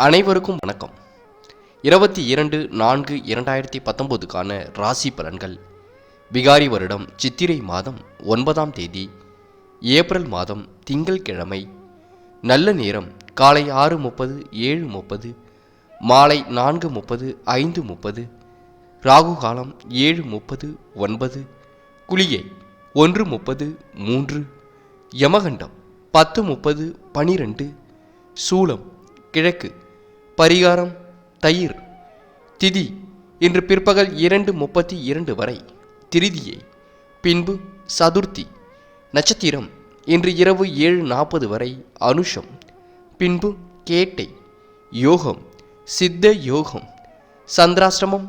அனைவருக்கும் வணக்கம். இருபத்தி இரண்டு நான்கு இரண்டாயிரத்தி பத்தொன்பதுக்கான ராசி பலன்கள். விகாரி வருடம் சித்திரை மாதம் ஒன்பதாம் தேதி. ஏப்ரல் மாதம் திங்கள்கிழமை. நல்ல நேரம் காலை ஆறு முப்பது ஏழு முப்பது மாலை நான்கு முப்பது ஐந்து முப்பது ராகு காலம் ஏழு முப்பது ஒன்பது குளியை ஒன்று முப்பது மூன்று யமகண்டம் பத்து முப்பது பனிரெண்டு சூலம் கிழக்கு பரிகாரம் தயிர் திதி இன்று பிற்பகல் இரண்டு முப்பத்தி இரண்டு வரை திருதியை பின்பு சதுர்த்தி நட்சத்திரம் இன்று இரவு ஏழு நாற்பது வரை அனுஷம் பின்பு கேட்டை யோகம் சித்த யோகம் சந்திராசிரமம்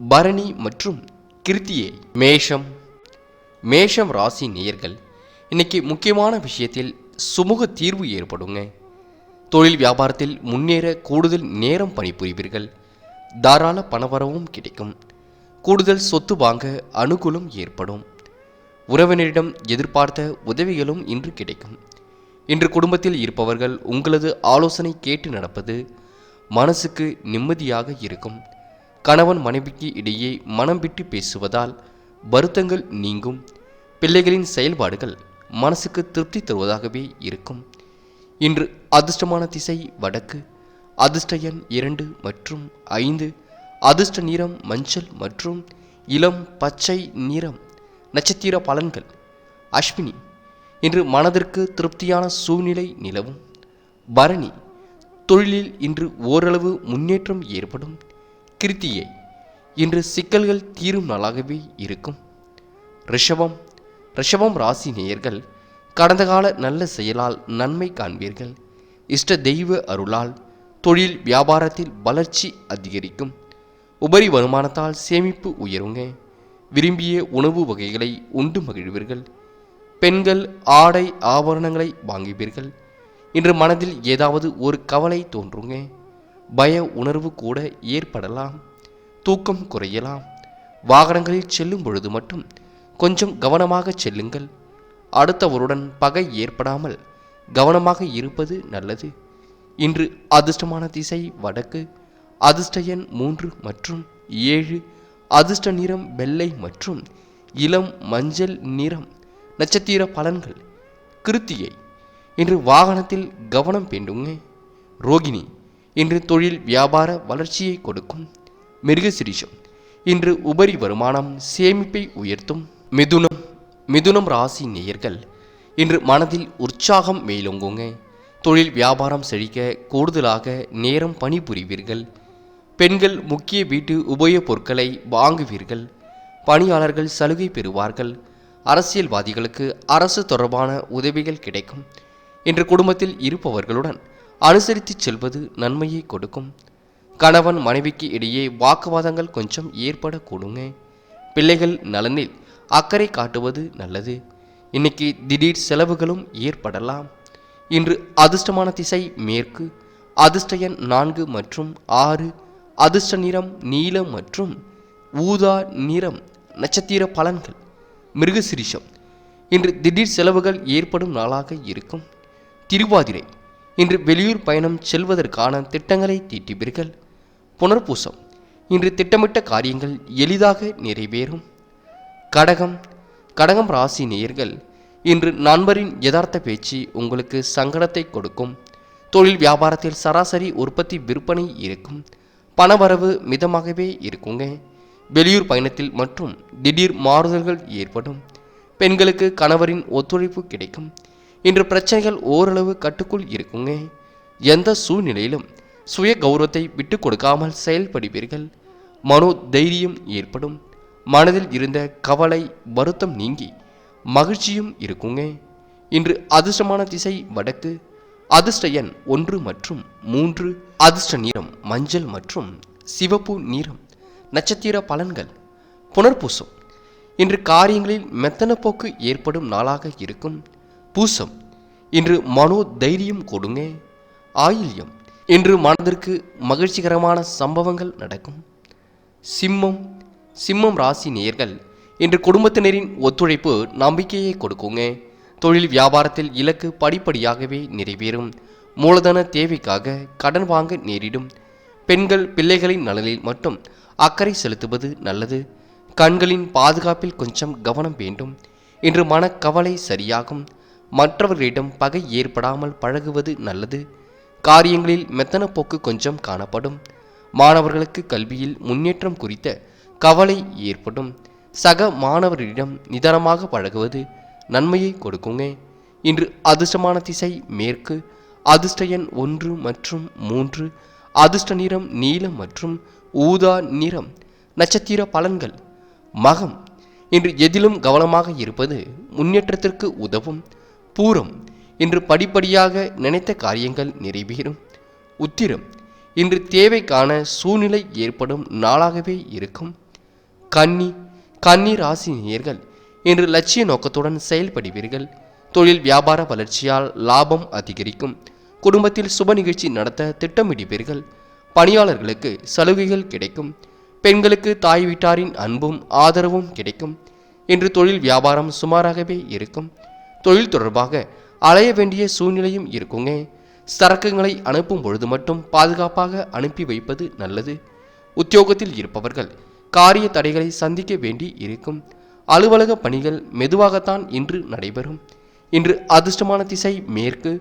பரணி மற்றும் கிருத்தியை மேஷம் மேஷம் ராசி நேயர்கள் இன்னைக்கு முக்கியமான விஷயத்தில் சுமூக தீர்வு ஏற்படுங்க. தொழில் வியாபாரத்தில் முன்னேற கூடுதல் நேரம் பணிபுரிவீர்கள். தாராள பணவரவும் கிடைக்கும். கூடுதல் சொத்து வாங்க அனுகூலம் ஏற்படும். உறவினரிடம் எதிர்பார்த்த உதவிகளும் இன்று கிடைக்கும். இன்று குடும்பத்தில் இருப்பவர்கள் உங்களது ஆலோசனை கேட்டு நடப்பது மனசுக்கு நிம்மதியாக இருக்கும். கணவன் மனைவிக்கு இடையே மனம் விட்டு பேசுவதால் வருத்தங்கள் நீங்கும். பிள்ளைகளின் செயல்பாடுகள் மனசுக்கு திருப்தி தருவதாகவே இருக்கும். இன்று அதிர்ஷ்டமான திசை வடக்கு. அதிர்ஷ்ட எண் இரண்டு மற்றும் ஐந்து. அதிர்ஷ்ட நிறம் மஞ்சள் மற்றும் இளம் பச்சை நிறம். நட்சத்திர பலன்கள். அஸ்வினி இன்று மனதிற்கு திருப்தியான சூழ்நிலை நிலவும். பரணி தொழிலில் இன்று ஓரளவு முன்னேற்றம் ஏற்படும். கிருத்தியை இன்று சிக்கல்கள் தீரும் நாளாகவே இருக்கும். ரிஷபம் ரிஷபம் ராசி நேயர்கள் கடந்த கால நல்ல செயலால் நன்மை காண்பீர்கள். இஷ்ட தெய்வ அருளால் தொழில் வியாபாரத்தில் வளர்ச்சி அதிகரிக்கும். உபரி வருமானத்தால் சேமிப்பு உயருங்க. விரும்பிய உணவு வகைகளை உண்டு மகிழ்வீர்கள். பெண்கள் ஆடை ஆபரணங்களை வாங்குவீர்கள். இன்று மனதில் ஏதாவது ஒரு கவலை தோன்றுங்க. பய உணர்வு கூட ஏற்படலாம். தூக்கம் குறையலாம். வாகனங்களில் செல்லும் பொழுது மட்டும் கொஞ்சம் கவனமாக செல்லுங்கள். அடுத்தவருடன் பகை ஏற்படாமல் கவனமாக இருப்பது நல்லது. இன்று அதிர்ஷ்டமான திசை வடக்கு அதிர்ஷ்ட எண் மூன்று மற்றும் ஏழு அதிர்ஷ்ட நிறம் வெள்ளை மற்றும் இளம் மஞ்சள் நிறம் நட்சத்திர பலன்கள். கிருத்தியை இன்று வாகனத்தில் கவனம் வேண்டுங்க ரோகிணி இன்று தொழில் வியாபார வளர்ச்சியை கொடுக்கும். மிருகசிரிஷம் இன்று உபரி வருமானம் சேமிப்பை உயர்த்தும். மிதுனம் மிதுனம் ராசி நேயர்கள் இன்று மனதில் உற்சாகம் மேலோங்குங்க. தொழில் வியாபாரம் செழிக்க கூடுதலாக நேரம் பணிபுரிவீர்கள். பெண்கள் முக்கிய வீட்டு உபயோகப் பொருட்களை வாங்குவீர்கள். பணியாளர்கள் சலுகை பெறுவார்கள். அரசியல்வாதிகளுக்கு அரசு தொடர்பான உதவிகள் கிடைக்கும். இன்று குடும்பத்தில் இருப்பவர்களுடன் அனுசரித்து செல்வது நன்மையை கொடுக்கும். கணவன் மனைவிக்கு இடையே வாக்குவாதங்கள் கொஞ்சம் ஏற்படக்கூடுங்க. பிள்ளைகள் நலனில் அக்கறை காட்டுவது நல்லது. இன்னைக்கு திடீர் செலவுகளும் ஏற்படலாம். இன்று அதிர்ஷ்டமான திசை மேற்கு அதிர்ஷ்ட எண் நான்கு மற்றும் ஆறு அதிர்ஷ்ட நிறம் நீலம் மற்றும் ஊதா நிறம் நட்சத்திர பலன்கள் மிருகசிரிஷம். இன்று திடீர் செலவுகள் ஏற்படும் நாளாக இருக்கும். திருவாதிரை இன்று வெளியூர் பயணம் செல்வதற்கான திட்டங்களை தீட்டுவீர்கள். புனர்பூசம் இன்று திட்டமிட்ட காரியங்கள் எளிதாக நிறைவேறும். கடகம் கடகம் ராசி நேயர்கள் இன்று நண்பரின் யதார்த்த பேச்சு உங்களுக்கு சங்கடத்தை கொடுக்கும். தொழில் வியாபாரத்தில் சராசரி உற்பத்தி விற்பனை இருக்கும். பணவரவு மிதமாகவே இருக்குங்க. வெளியூர் பயணத்தில் மற்றும் திடீர் மாறுதல்கள் ஏற்படும். பெண்களுக்கு கணவரின் ஒத்துழைப்பு கிடைக்கும். இன்று பிரச்சனைகள் ஓரளவு கட்டுக்குள் இருக்குங்க. எந்த சூழ்நிலையிலும் சுய கௌரவத்தை விட்டு கொடுக்காமல் செயல்படுவீர்கள். மனோ தைரியம் ஏற்படும். மனதில் இருந்த கவலை வருத்தம் நீங்கி மகிழ்ச்சியும் இருக்குங்க. இன்று அதிர்ஷ்டமான திசை வடக்கு. அதிர்ஷ்ட எண் ஒன்று மற்றும் மூன்று. அதிர்ஷ்ட நிறம் மஞ்சள் மற்றும் சிவப்பு நிறம். நட்சத்திர பலன்கள். புனர்பூசம். இன்று காரியங்களில் மெத்தன போக்கு ஏற்படும் நாளாக இருக்கும். பூசம். இன்று மனோ தைரியம் கொடுங்க. ஆயில்யம். இன்று மனதிற்கு மகிழ்ச்சிகரமான சம்பவங்கள் நடக்கும். சிம்மம் சிம்மம் ராசி நேயர்கள் இன்று குடும்பத்தினரின் ஒத்துழைப்பு நம்பிக்கையை கொடுக்குங்க. தொழில் வியாபாரத்தில் இலக்கு படிப்படியாகவே நிறைவேறும். மூலதன தேவைக்காக கடன் வாங்க நேரிடும். பெண்கள் பிள்ளைகளின் நலனில் மட்டும் அக்கறை செலுத்துவது நல்லது. கண்களின் பாதுகாப்பில் கொஞ்சம் கவனம் வேண்டும். இன்று மனக்கவலை சரியாகும். மற்றவர்களிடம் பகை ஏற்படாமல் பழகுவது நல்லது. காரியங்களில் மெத்தன போக்கு கொஞ்சம் காணப்படும். மாணவர்களுக்கு கல்வியில் முன்னேற்றம் குறித்த கவலை ஏற்படும். சக மாணவர்களிடம் நிதானமாக பழகுவது நன்மையை கொடுக்குங்க. இன்று அதிர்ஷ்டமான திசை மேற்கு. அதிர்ஷ்ட எண் ஒன்று மற்றும் மூன்று. அதிர்ஷ்ட நிறம் நீலம் மற்றும் ஊதா நிறம். நட்சத்திர பலன்கள். மகம். இன்று எதிலும் கவனமாக இருப்பது முன்னேற்றத்திற்கு உதவும். பூரம். இன்று படிப்படியாக நினைத்த காரியங்கள் நிறைவேறும். உத்திரம். இன்று தேவைக்கான சூழ்நிலை ஏற்படும் நாளாகவே இருக்கும். கன்னி கன்னி ராசி நேயர்கள் இன்று லட்சிய நோக்கத்துடன் செயல்படுவீர்கள். தொழில் வியாபார வளர்ச்சியால் லாபம் அதிகரிக்கும். குடும்பத்தில் சுப நிகழ்ச்சி நடத்த திட்டமிடுவீர்கள். பணியாளர்களுக்கு சலுகைகள் கிடைக்கும். பெண்களுக்கு தாய் வீட்டாரின் அன்பும் ஆதரவும் கிடைக்கும். இன்று தொழில் வியாபாரம் சுமாராகவே இருக்கும். தொழில் தொடர்பாக அலைய வேண்டிய சூழ்நிலையும் இருக்குங்க. சரக்குகளை அனுப்பும் பொழுது மட்டும் பாதுகாப்பாக அனுப்பி வைப்பது நல்லது. உத்தியோகத்தில் இருப்பவர்கள் காரிய தடைகளை சந்திக்க வேண்டி இருக்கும். அலுவலக பணிகள் மெதுவாகத்தான் இன்று நடைபெறும். இன்று அதிர்ஷ்டமான திசை மேற்கு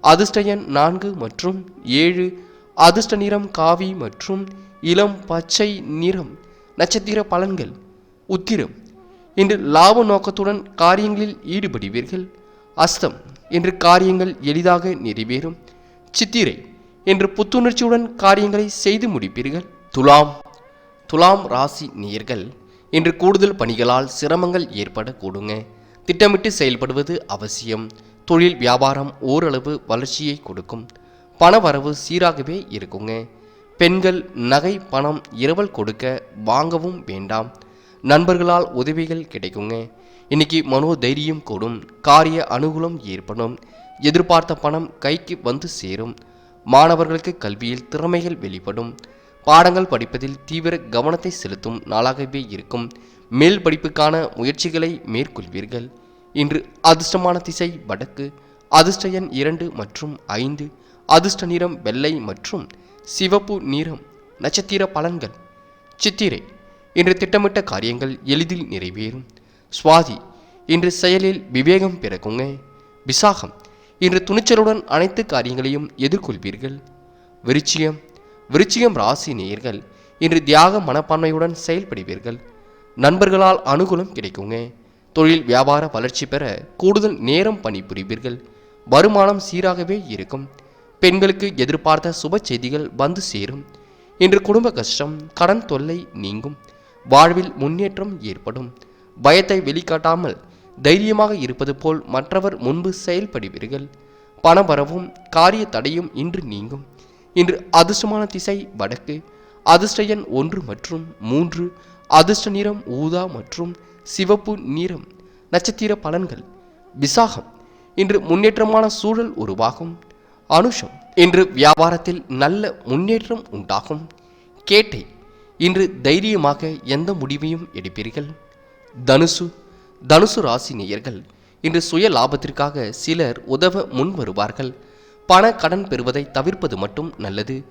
அதிர்ஷ்ட எண் நான்கு மற்றும் ஏழு அதிர்ஷ்ட நிறம் காவி மற்றும் இளம் பச்சை நிறம் நட்சத்திர பலன்கள். உத்திரம் இன்று லாப நோக்கத்துடன் காரியங்களில் ஈடுபடுவீர்கள். அஸ்தம் என்று காரியங்கள் எளிதாக நிறைவேறும். சித்திரை என்று புத்துணர்ச்சியுடன் காரியங்களை செய்து முடிப்பீர்கள். துலாம் துலாம் ராசி நேயர்கள் இன்று கூடுதல் பணிகளால் சிரமங்கள் ஏற்படக்கூடுங்க. திட்டமிட்டு செயல்படுவது அவசியம். தொழில் வியாபாரம் ஓரளவு வளர்ச்சியை கொடுக்கும். பணவரவு சீராகவே இருக்குங்க. பெண்கள் நகை பணம் இரவல் கொடுக்க வாங்கவும் வேண்டாம். நண்பர்களால் உதவிகள் கிடைக்குங்க. இன்னைக்கு மனோ தைரியம் கூடும். காரிய அனுகூலம் ஏற்படும். எதிர்பார்த்த பணம் கைக்கு வந்து சேரும். மாணவர்களுக்கு கல்வியில் திறமைகள் வெளிப்படும். பாடங்கள் படிப்பதில் தீவிர கவனத்தை செலுத்தும் நாளாகவே இருக்கும். மேல் படிப்புக்கான முயற்சிகளை மேற்கொள்வீர்கள். இன்று அதிர்ஷ்டமான திசை வடக்கு அதிர்ஷ்ட எண் இரண்டு மற்றும் ஐந்து அதிர்ஷ்ட நிறம் வெள்ளை மற்றும் சிவப்பு நிறம் நட்சத்திர பலன்கள். சித்திரை இன்று திட்டமிட்ட காரியங்கள் எளிதில் நிறைவேறும். சுவாதி இன்று செயலில் விவேகம் பிறக்குங்க. விசாகம் இன்று துணிச்சலுடன் அனைத்து காரியங்களையும் எதிர்கொள்வீர்கள். விருச்சியம் விருச்சிகம் ராசி நேயர்கள் இன்று தியாக மனப்பான்மையுடன் செயல்படுவீர்கள். நண்பர்களால் அனுகூலம் கிடைக்குங்க. தொழில் வியாபார வளர்ச்சி பெற கூடுதல் நேரம் பணிபுரிவீர்கள். வருமானம் சீராகவே இருக்கும். பெண்களுக்கு எதிர்பார்த்த சுப செய்திகள் வந்து சேரும். இன்று குடும்ப கஷ்டம் கடன் தொல்லை நீங்கும். வாழ்வில் முன்னேற்றம் ஏற்படும். பயத்தை வெளிக்காட்டாமல் தைரியமாக இருப்பது போல் மற்றவர் முன்பு செயல்படுவீர்கள். பணவரவும் காரிய தடையும் இன்று நீங்கும். இன்று அதிர்ஷ்டமான திசை வடக்கு. அதிர்ஷ்ட எண் ஒன்று மற்றும் மூன்று. அதிர்ஷ்ட நிறம் ஊதா மற்றும் சிவப்பு நிறம். நட்சத்திர பலன்கள். விசாகம். இன்று முன்னேற்றமான சூழல் உருவாகும். அனுஷம். இன்று வியாபாரத்தில் நல்ல முன்னேற்றம் உண்டாகும். கேட்டை. இன்று தைரியமாக எந்த முடிவையும் எடுப்பீர்கள்? தனுசு. தனுசு ராசி நேயர்கள். இன்று சுய லாபத்திற்காக சிலர் உதவ முன் வருவார்கள் பண கடன் பெறுவதை தவிர்ப்பது மட்டும் நல்லது.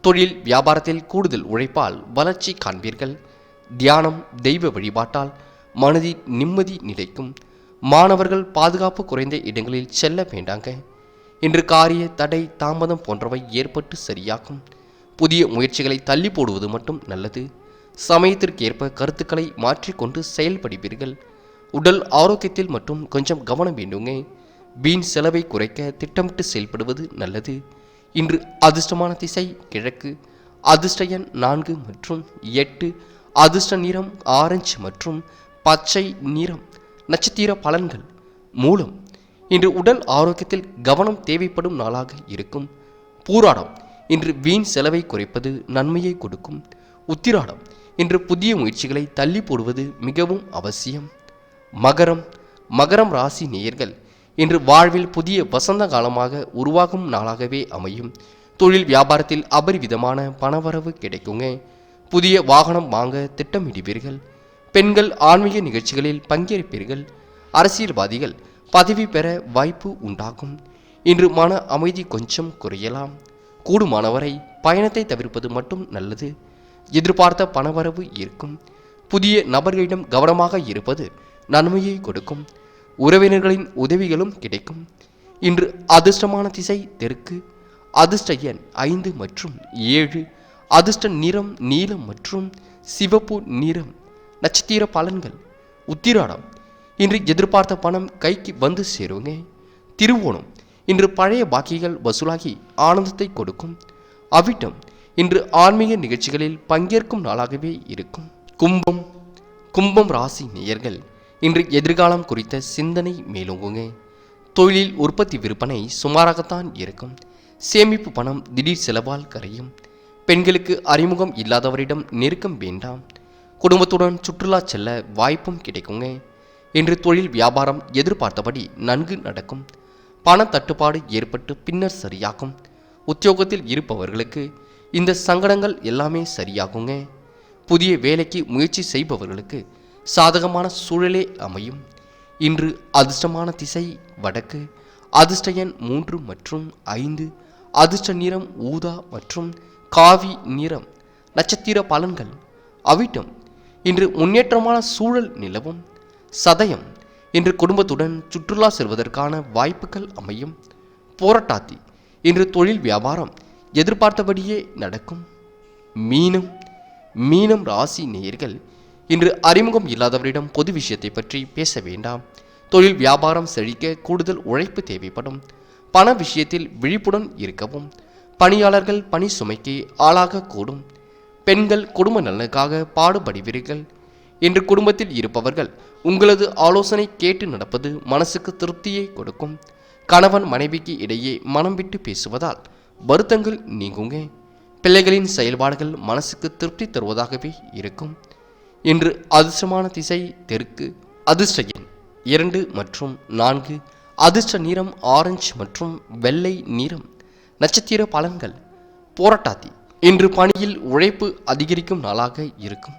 தொழில் வியாபாரத்தில் கூடுதல் உழைப்பால் வளர்ச்சி காண்பீர்கள். தியானம் தெய்வ வழிபாட்டால் மனதில் நிம்மதி நிலைக்கும். மாணவர்கள் பாதுகாப்பு குறைந்த இடங்களில் செல்ல வேண்டாங்க. இன்று காரிய தடை தாமதம் போன்றவை ஏற்பட்டு சரியாகும். புதிய முயற்சிகளை தள்ளி போடுவது மட்டும் நல்லது. சமயத்திற்கேற்ப கருத்துக்களை மாற்றிக்கொண்டு செயல்படுவீர்கள். உடல் ஆரோக்கியத்தில் மட்டும் கொஞ்சம் கவனம் வேண்டுங்க. வீண் செலவை குறைக்க திட்டமிட்டு செயல்படுவது நல்லது. இன்று அதிர்ஷ்டமான திசை கிழக்கு. அதிர்ஷ்ட எண் நான்கு மற்றும் எட்டு. அதிர்ஷ்ட நிறம் ஆரஞ்சு மற்றும் பச்சை நிறம் நட்சத்திர பலன்கள் மூலம் இன்று உடல் ஆரோக்கியத்தில் கவனம் தேவைப்படும் நாளாக இருக்கும். பூராடம் இன்று வீண் செலவை குறைப்பது நன்மையை கொடுக்கும். உத்திராடம் இன்று புதிய முயற்சிகளை தள்ளி போடுவது மிகவும் அவசியம். மகரம். மகரம் ராசி நேயர்கள் இன்று வாழ்வில் புதிய வசந்த காலமாக உருவாகும் நாளாகவே அமையும். தொழில் வியாபாரத்தில் அபரிவிதமான பணவரவு கிடைக்குங்க. புதிய வாகனம் வாங்க திட்டமிடுவீர்கள். பெண்கள் ஆன்மீக நிகழ்ச்சிகளில் பங்கேற்பீர்கள். அரசியல்வாதிகள் பதவி பெற வாய்ப்பு உண்டாகும். இன்று மன அமைதி கொஞ்சம் குறையலாம். கூடுமானவரை பயணத்தை தவிர்ப்பது மட்டும் நல்லது. எதிர்பார்த்த பணவரவு இருக்கும் புதிய நபர்களிடம் கவனமாக இருப்பது நன்மையை கொடுக்கும். உறவினர்களின் உதவிகளும் கிடைக்கும். இன்று அதிர்ஷ்டமான திசை தெற்கு. அதிர்ஷ்ட எண் ஐந்து மற்றும் ஏழு. அதிர்ஷ்ட நிறம் நீலம் மற்றும் சிவப்பு நிறம். நட்சத்திர பலன்கள். உத்திராடம். இன்று எதிர்பார்த்த பணம் கைக்கு வந்து சேருங்க. திருவோணம். இன்று பழைய பாக்கிகள் வசூலாகி ஆனந்தத்தை கொடுக்கும். அவிட்டம். இன்று ஆன்மீக நிகழ்ச்சிகளில் பங்கேற்கும் நாளாகவே இருக்கும். கும்பம். கும்பம் ராசி நேயர்கள். இன்று எதிர்காலம் குறித்த சிந்தனை மேலோங்குங்க. தொழிலில் உற்பத்தி விற்பனை சுமாராகத்தான் இருக்கும். சேமிப்பு பணம் திடீர் செலவால் கரையும். பெண்களுக்கு அறிமுகம் இல்லாதவரிடம் நெருக்கம் வேண்டாம். குடும்பத்துடன் சுற்றுலா செல்ல வாய்ப்பும் கிடைக்குங்க. இன்று தொழில் வியாபாரம் எதிர்பார்த்தபடி நன்கு நடக்கும். பண தட்டுப்பாடு ஏற்பட்டு பின்னர் சரியாகும். உத்தியோகத்தில் இருப்பவர்களுக்கு இந்த சங்கடங்கள் எல்லாமே சரியாகுங்க. புதிய வேலைக்கு முயற்சி செய்பவர்களுக்கு சாதகமான சூழலே அமையும். இன்று அதிர்ஷ்டமான திசை வடக்கு. அதிர்ஷ்ட எண் மூன்று மற்றும் ஐந்து. அதிர்ஷ்ட நிறம் ஊதா மற்றும் காவி நிறம். நட்சத்திர பலன்கள். அவிட்டம். இன்று முன்னேற்றமான சூழல் நிலவும். சதயம். இன்று குடும்பத்துடன் சுற்றுலா செல்வதற்கான வாய்ப்புகள் அமையும். போராட்டாத்தி. இன்று தொழில் வியாபாரம். எதிர்பார்த்தபடியே நடக்கும். மீனம். மீனம் ராசி நேயர்கள். இன்று அறிமுகம் இல்லாதவரிடம் பொது விஷயத்தை பற்றி பேச வேண்டாம். தொழில் வியாபாரம் செழிக்க கூடுதல் உழைப்பு தேவைப்படும். பண விஷயத்தில் விழிப்புடன் இருக்கவும். பணியாளர்கள் பணி சுமைக்கு ஆளாகக்கூடும் பெண்கள் குடும்ப நலனுக்காக பாடுபடுவீர்கள் என்று குடும்பத்தில் இருப்பவர்கள் உங்களது ஆலோசனை கேட்டு நடப்பது மனசுக்கு திருப்தியை கொடுக்கும். கணவன் மனைவிக்கு இடையே மனம் விட்டு பேசுவதால் வருத்தங்கள் நீங்குங்க. பிள்ளைகளின் செயல்பாடுகள் மனசுக்கு திருப்தி தருவதாகவே இருக்கும். இன்று அதிர்ஷ்டமான திசை தெற்கு அதிர்ஷ்ட எண் இரண்டு மற்றும் நான்கு அதிர்ஷ்ட நிறம் ஆரஞ்சு மற்றும் வெள்ளை நிறம் நட்சத்திர பலன்கள் போராட்டாத்தி இன்று பணியில் உழைப்பு அதிகரிக்கும் நாளாக இருக்கும்.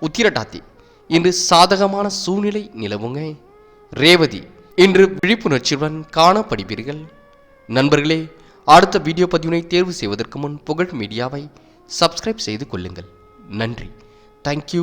உத்திரட்டாத்தி இன்று சாதகமான சூழ்நிலை நிலவுங்க. ரேவதி இன்று விழிப்புணர்ச்சியுடன் காணப்படுவீர்கள். நண்பர்களே அடுத்த வீடியோ பதிவினை தேர்வு செய்வதற்கு முன் புகழ் மீடியாவை சப்ஸ்கிரைப் செய்து கொள்ளுங்கள். நன்றி. Thank you